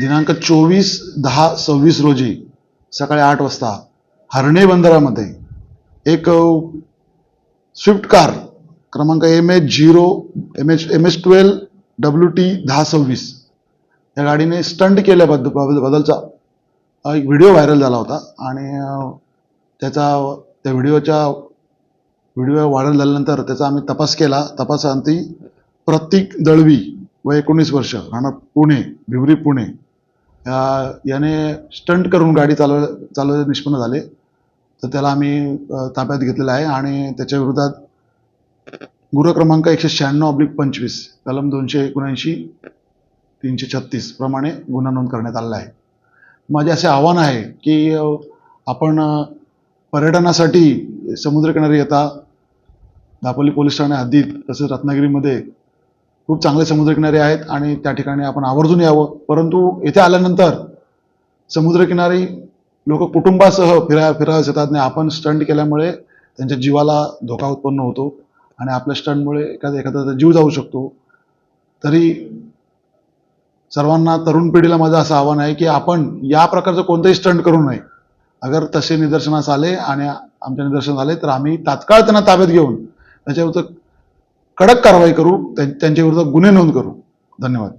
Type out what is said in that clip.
दिनांक चोवीस दहा सव्वीस रोजी सकाळी आठ वाजता हर्णे बंदरामध्ये एक स्विफ्ट कार क्रमांक M H zero M H M H twelve W T दहा सव्वीस या गाडीने स्टंट केल्याबद्दल बदलचा बद्दलचा एक व्हिडिओ व्हायरल झाला होता आणि त्याचा त्या व्हिडिओच्या व्हिडिओ व्हायरल झाल्यानंतर त्याचा आम्ही तपास केला. तपासांती प्रतीक दळवी व एकोणीस वर्ष राहणार पुणे भिवरी पुणे. याने स्टंट करून गाडी चालव चालवले निष्पन्न झाले. तर त्याला आम्ही ताब्यात घेतलेलं आहे आणि त्याच्या विरोधात गुन्हा क्रमांक एकशे शहाण्णव ऑब्लिक पंचवीस कलम दोनशे एकोणऐंशी तीनशे छत्तीस प्रमाणे गुन्हा नोंद करण्यात आलेला आहे. माझे असे आव्हान आहे की आपण पर्यटनासाठी समुद्रकिनारी येता दापोली पोलीस ठाणे हद्दीत तसेच रत्नागिरीमध्ये खूप चांगले समुद्रकिनारे आहेत आणि त्या ठिकाणी आपण आवर्जून यावं. परंतु येथे आल्यानंतर समुद्रकिनारी लोक कुटुंबासह फिराय फिरायला येतात आणि आपण स्टंट केल्यामुळे त्यांच्या जीवाला धोका उत्पन्न होतो आणि आपल्या स्टंटमुळे एखादा एखाद्याचा जीव जाऊ शकतो. तरी सर्वांना तरुण पिढीला माझं असं आव्हान आहे की आपण या प्रकारचं कोणतंही स्टंट करू नये. अगर तसे निदर्शनास आले आणि आमच्या निदर्शनास आले तर आम्ही तात्काळ त्यांना ताब्यात घेऊन त्याच्याविरुद्ध कडक कारवाई करू त्यांच्याविरुद्ध गुन्हे नोंद करू. धन्यवाद.